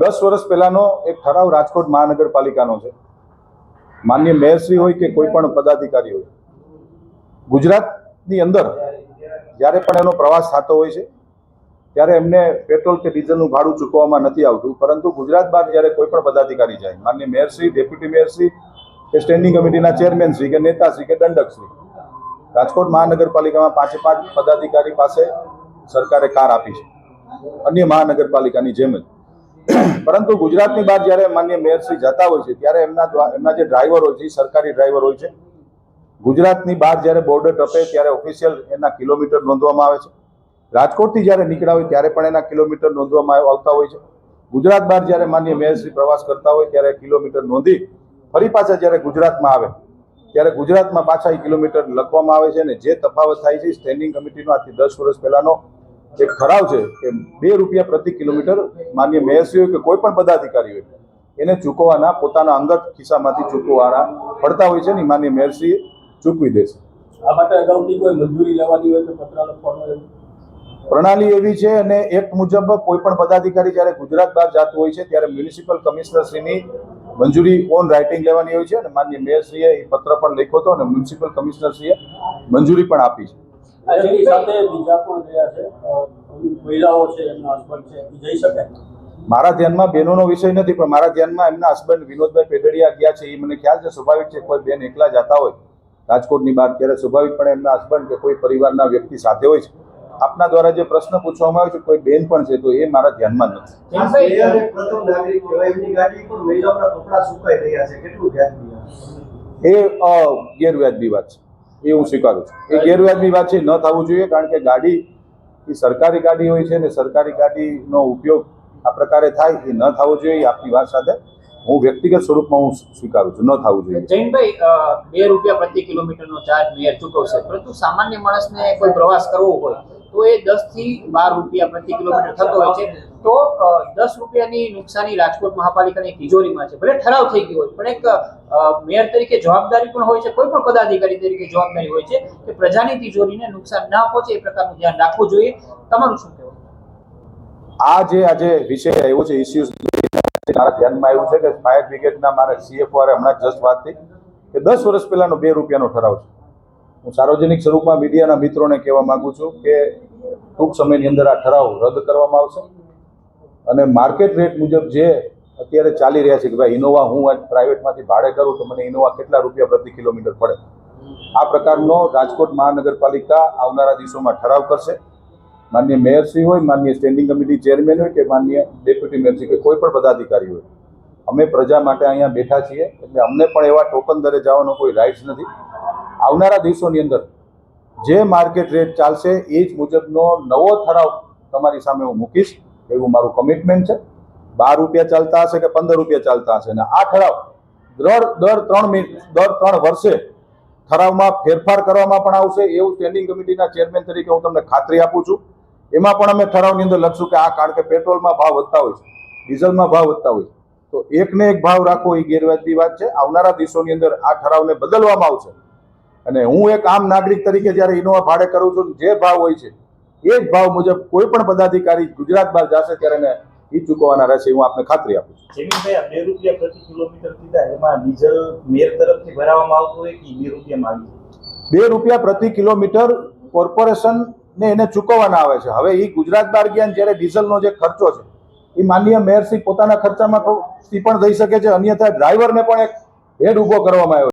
દસ વર્ષ પહેલાનો એક ઠરાવ રાજકોટ મહાનગરપાલિકાનો છે. માન્ય મેયરશ્રી હોય કે કોઈ પણ પદાધિકારી હોય. ગુજરાતની અંદર જ્યારે પણ એનો પ્રવાસ થતો હોય છે, ત્યારે એમને પેટ્રોલ કે ડીઝલનું ભાડું ચૂકવવામાં નથી આવતું. પરંતુ ગુજરાત બહાર જ્યારે કોઈ પણ પદાધિકારી જાય, માન્ય મેયરશ્રી, ડેપ્યુટી મેયરશ્રી કે સ્ટેન્ડિંગ કમિટીના ચેરમેનશ્રી કે નેતાશ્રી કે દંડકશ્રી રાજકોટ મહાનગરપાલિકામાં પાંચે પાંચ પદાધિકારી પાસે સરકારે કાર આપી છે. અન્ય મહાનગરપાલિકાની જેમ જ. પરંતુ ગુજરાતની બહાર જ્યારે માન્ય મેયરશ્રી જતા હોય છે, ત્યારે એમના એમના જે ડ્રાઈવર હોય છે સરકારી ડ્રાઈવર હોય છે. ગુજરાતની બહાર જ્યારે બોર્ડર ટપે ત્યારે ઓફિશિયલ એના કિલોમીટર નોંધવામાં આવે છે. રાજકોટથી જ્યારે નીકળ્યા હોય ત્યારે પણ એના કિલોમીટર નોંધવામાં આવ- આવતા હોય છે. ગુજરાત બહાર જ્યારે માન્ય મેયરશ્રી પ્રવાસ કરતા હોય ત્યારે કિલોમીટર નોંધી ફરી પાછા જ્યારે ગુજરાતમાં આવે, ત્યારે ગુજરાતમાં પાછા એ કિલોમીટર લખવામાં આવે છે અને જે તફાવત થાય છે સ્ટેન્ડિંગ કમિટીનો આજથી દસ વર્ષ પહેલાનો એક ઠરાવ છે કે બે રૂપિયા પ્રતિ કિલોમીટર માન્ય મેયરશ્રી હોય કે કોઈ પણ પદાધિકારી હોય એને ચૂકવવાના પોતાના અંગત ખિસ્સામાંથી ચૂકવવાના પડતા હોય છે ને માન્ય મેયરશ્રી ચૂકવી દેશે આ માટે અગાઉથી કોઈ મંજૂરી લેવાની હોય તો પત્ર લખવાનો પ્રણાલી એવી છે અને એક્ટ મુજબ કોઈ પણ પદાધિકારી જ્યારે ગુજરાત બહાર જતું હોય છે ત્યારે મ્યુનિસિપલ કમિશનરશ્રીની મંજૂરી ઓન રાઇટિંગ લેવાની હોય છે અને માન્ય મેયરશ્રીએ એ પત્ર પણ લખ્યો હતો અને મ્યુનિસિપલ કમિશનરશ્રીએ મંજૂરી પણ આપી છે. એમની સાથે બીજા પણ ગયા છે. મહિલાઓ છે એમના હસબન્ડ છે જઈ શકે. મારા ધ્યાનમાં બહેનોનો વિષય નથી પણ મારા ધ્યાનમાં એમના હસબન્ડ વિનોદભાઈ પેઢડિયા ગયા છે એ મને ખ્યાલ છે. સ્વાભાવિક છે કોઈ બેન એકલા જતા હોય રાજકોટની બહાર ત્યારે સ્વાભાવિકપણે એમના હસબન્ડ કે કોઈ પરિવારના વ્યક્તિ સાથે હોય છે. આપના દ્વારા જે પ્રશ્ન પૂછવામાં આવ્યો છે કોઈ બેન પણ છે તો એ મારા ધ્યાનમાં નથી. આ મેયર એક પ્રથમ નાગરિક કહેવાય એમની ગાડી પર મહિલાઓના કપડા સુકાઈ રહ્યા છે. કેટલું વ્યાજબી એ ગેરવ્યાજબી વાત છે. એ હું સ્વીકારું છું. એ ગેરવાજબી વાત છે, ન થવું જોઈએ, કારણ કે ગાડી, એ સરકારી ગાડી હોય છે ને સરકારી ગાડીનો ઉપયોગ આ પ્રકારે થાય, એ ન થવો જોઈએ આપની વાત સાથે હું વ્યક્તિગત સ્વરૂપમાં હું સ્વીકારું છું, ન થવું જોઈએ. જૈનભાઈ બે રૂપિયા પ્રતિ કિલોમીટરનો ચાર્જ મેયર ચૂકવશે, પરંતુ સામાન્ય માણસને કોઈ પ્રવાસ કરવો હોય તો એ દસથી બાર રૂપિયા પ્રતિ કિલોમીટર થતો હોય છે. તો દસ રૂપિયાની નુકસાની રાજકોટ મહાપાલિકાની તિજોરીમાં છે. ભલે ઠરાવ થઈ ગયો હોય, પણ એક મેયર તરીકે જવાબદારી પણ હોય છે, કોઈ પણ પદાધિકારી તરીકે જવાબદારી હોય છે કે પ્રજાની તિજોરીને નુકસાન ના પહોંચે એ પ્રકારનું ધ્યાન રાખવું જોઈએ. તમારું શું કહેવું? આ જે આજે વિષય આવ્યો છે ઇસ્યુઝ મારા ધ્યાનમાં આવ્યું છે કે ફાયર બ્રિગેડના મારા સીએફઓ હમણાં જસ્ટ વાત થઈ કે દસ વર્ષ પહેલાનો બે રૂપિયાનો ઠરાવ છે. હું સાર્વજનિક સ્વરૂપમાં મીડિયાના મિત્રોને કહેવા માંગુ છું કે ટૂંક સમયની અંદર આ ઠરાવ રદ કરવામાં આવશે. અને માર્કેટ રેટ મુજબ જે અત્યારે ચાલી રહ્યા છે કે ભાઈ ઇનોવા હું આજ પ્રાઇવેટમાંથી ભાડે કરું તો મને ઇનોવા કેટલા રૂપિયા પ્રતિ કિલોમીટર પડે? આ પ્રકારનો રાજકોટ મહાનગરપાલિકા આવનારા દિવસોમાં ઠરાવ કરશે. માન્ય મેયરશ્રી હોય, માન્ય સ્ટેન્ડિંગ કમિટી ચેરમેન હોય કે માન્ય ડેપ્યુટી મેયરશ્રી કે કોઈ પણ પદાધિકારી હોય. અમે પ્રજા માટે અહીંયા બેઠા છીએ. એટલે અમને પણ એવા ટોકન દરે જવાનો કોઈ રાઇટ્સ નથી. આવનારા દિવસોની અંદર જે માર્કેટ રેટ ચાલશે એ જ મુજબનો નવો ઠરાવ તમારી સામે હું મૂકીશ. એવું મારું કમિટમેન્ટ છે. બાર રૂપિયા ચાલતા હશે કે પંદર રૂપિયા ચાલતા હશે? અને આ ઠરાવ દર દર ત્રણ મિનિટ દર ત્રણ વર્ષે ઠરાવમાં ફેરફાર કરવામાં પણ આવશે. એવું સ્ટેન્ડિંગ કમિટીના ચેરમેન તરીકે હું તમને ખાતરી આપું છું. એમાં પણ અમે ઠરાવની અંદર લખશું કે આ કારણ કે પેટ્રોલમાં ભાવ વધતા હોય છે, ડીઝલમાં ભાવ વધતા હોય છે. તો એકને એક ભાવ રાખવો એ ગેરવાજબી વાત છે. આવનારા દિવસોની અંદર આ ઠરાવને બદલવામાં આવશે. અને હું એક આમ નાગરિક તરીકે જ્યારે ઇનોવા ભાડે કરું છું જે ભાવ હોય છે એ જ ભાવ મુજબ કોઈ પણ પદાધિકારી ગુજરાત બહાર જશે ત્યારે એને એ ચૂકવવાના રહેશે હું આપને ખાતરી આપું છું. જમીનભાઈ બે રૂપિયા પ્રતિ કિલોમીટર કીધા એમાં ડીઝલ મેર તરફથી ભરાવામાં આવતું હોય કે બે રૂપિયામાં આવી બે રૂપિયા પ્રતિ કિલોમીટર કોર્પોરેશનને એને ચૂકવવાના આવે છે. હવે એ ગુજરાત બહાર ગયા જ્યારે ડીઝલનો જે ખર્ચો છે એ માનનીય મેયરશ્રી પોતાના ખર્ચામાં પણ થઈ શકે છે અન્યથા ડ્રાઈવરને પણ એક હેડ ઊભો કરવામાં આવ્યો છે.